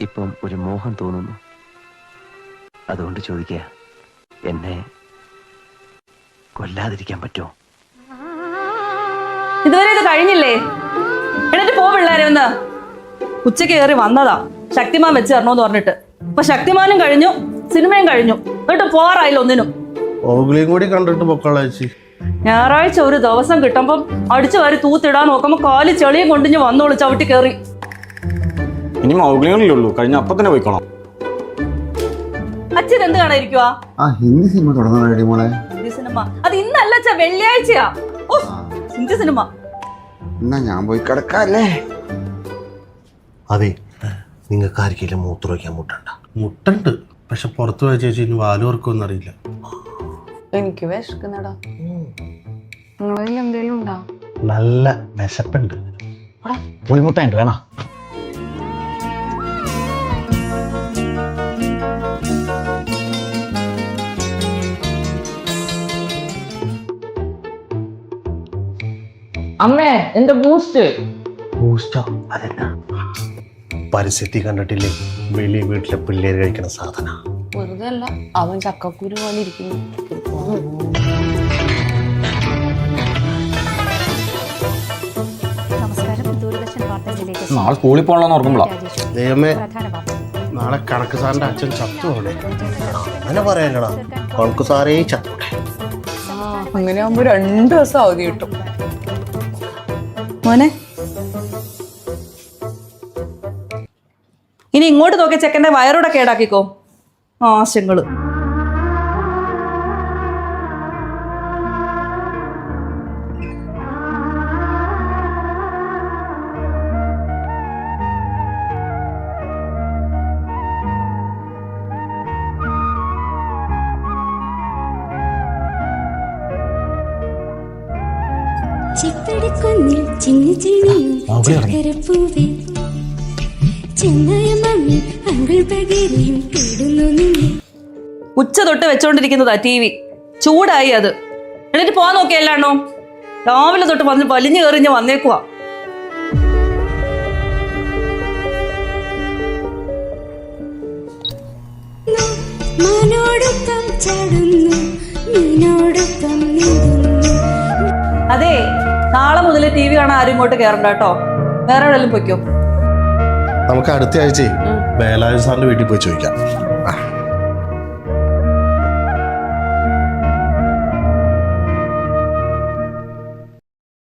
ഇപ്പം ഒരു മോഹം തോന്നുന്നു. അതുകൊണ്ട് ചോദിക്കുക എന്നെ കൊല്ലാതിരിക്കാൻ പറ്റുമോ? ഇതുവരെ ഇത് കഴിഞ്ഞില്ലേ? എന്നിട്ട് പോ പിള്ളേരെ ഒന്ന്. ഉച്ചയ്ക്ക് കയറി വന്നതാ. ശക്തിമാൻ വെച്ച് തരണോന്ന് പറഞ്ഞിട്ട്. അപ്പൊ ശക്തിമാനും കഴിഞ്ഞു സിനിമയും കഴിഞ്ഞു. എന്നിട്ട് പോറായില്ല ഒന്നിനും. ഓഗ്ലിയും കൂടി കണ്ടിട്ട് ഞായറാഴ്ച ഒരു ദിവസം കിട്ടുമ്പം അടിച്ചു വാരി തൂത്തിടാൻ നോക്കുമ്പോ കാൽ ചെളിയും കൊണ്ടിഞ്ഞ് വന്നോളൂ ചവിട്ടി കയറി. ഇനി മൗഗ്ലിയല്ലേ ഉള്ളൂ കഴിഞ്ഞ അപ്പൊ തന്നെ പോയിക്കോളാം. അച്ഛൻ എന്ത് കാണാതിരിക്കുവാ? ആ ഹിന്ദി സിനിമ തുടങ്ങുന്ന മോളെ. ഹിന്ദി സിനിമ. അത് ഇന്നല്ല അച്ഛാ വെള്ളിയാഴ്ചയാ. ഓ ഹിന്ദി സിനിമ. എന്നാ ഞാൻ പോയി കിടക്കാല്ലേ? അതെ നിങ്ങൾക്ക് ആർക്കെങ്കിലും മൂത്ര വയ്ക്കാൻ മുട്ടണ്ട. മുട്ടുണ്ട്. പക്ഷെ പുറത്ത് പോയ ചേച്ചി ഇനി വാലുവർക്കൊന്നും അറിയില്ല. എനിക്ക് വിശക്കുന്നടാ. നിങ്ങളിൽ എന്തെങ്കിലും ഉണ്ടോ? നല്ല വിശപ്പുണ്ട്. പുളിമുട്ടുണ്ട് വേണ? അമ്മേ എന്റെ ബൂസ്റ്റ് ബൂസ്റ്റോ അതെന്നാ? പരിസ്ഥിതി കണ്ടിട്ടില്ലേ? വെളി വീട്ടിലെ പിള്ളേര് കഴിക്കുന്ന സാധന. വെറുതെ അല്ല അവൻ ചക്കക്കുരു പോലെ ഇരിക്കുന്നു. നാളെ സ്കൂളിൽ പോകണമെന്ന് ഓർക്കുമ്പോളാ ദൈവമേ നാളെ കണക്ക് സാറിന്റെ അച്ഛൻ ചത്തു പോണേ അങ്ങനെ പറയാനടാ. കണക്ക് സാറേ ചത്തോട്ടെ അങ്ങനെ ആകുമ്പോ രണ്ടു ദിവസം അവധി കിട്ടും. മോനെ. ഇനി ഇങ്ങോട്ട് നോക്കിയ ചെക്കന്റെ വയറൂടെ കേടാക്കിക്കോ. ആശങ്ങൾ ചിപ്പടിക്കുന്നിൽ ചിന്നി ചിന്നിയും ചക്കരപ്പൂവേ ചെന്നായ മമ്മി അങ്കിൾ പകരിയും തേടുന്നു നിന്നെ. ഉച്ച തൊട്ട് വെച്ചോണ്ടിരിക്കുന്നതാ ടി വി ചൂടായി അത്. എന്നിട്ട് പോവാൻ നോക്കിയല്ലാണോ രാവിലെ തൊട്ട് വന്ന് വലിഞ്ഞു കയറിഞ്ഞ് വന്നേക്കുവാ. മാനോടൊപ്പം ചടുന്നു മീനോടൊപ്പം നാളെ മുതൽ ടി വി കാണാൻ ആരും ഇങ്ങോട്ട് കയറണ്ട കേട്ടോ. വേറെ എവിടെയെങ്കിലും പൊയ്ക്കോ. നമുക്ക് അടുത്ത ആഴ്ച വേലായുധ സാറിന്റെ വീട്ടിൽ പോയി ചോദിക്കാം.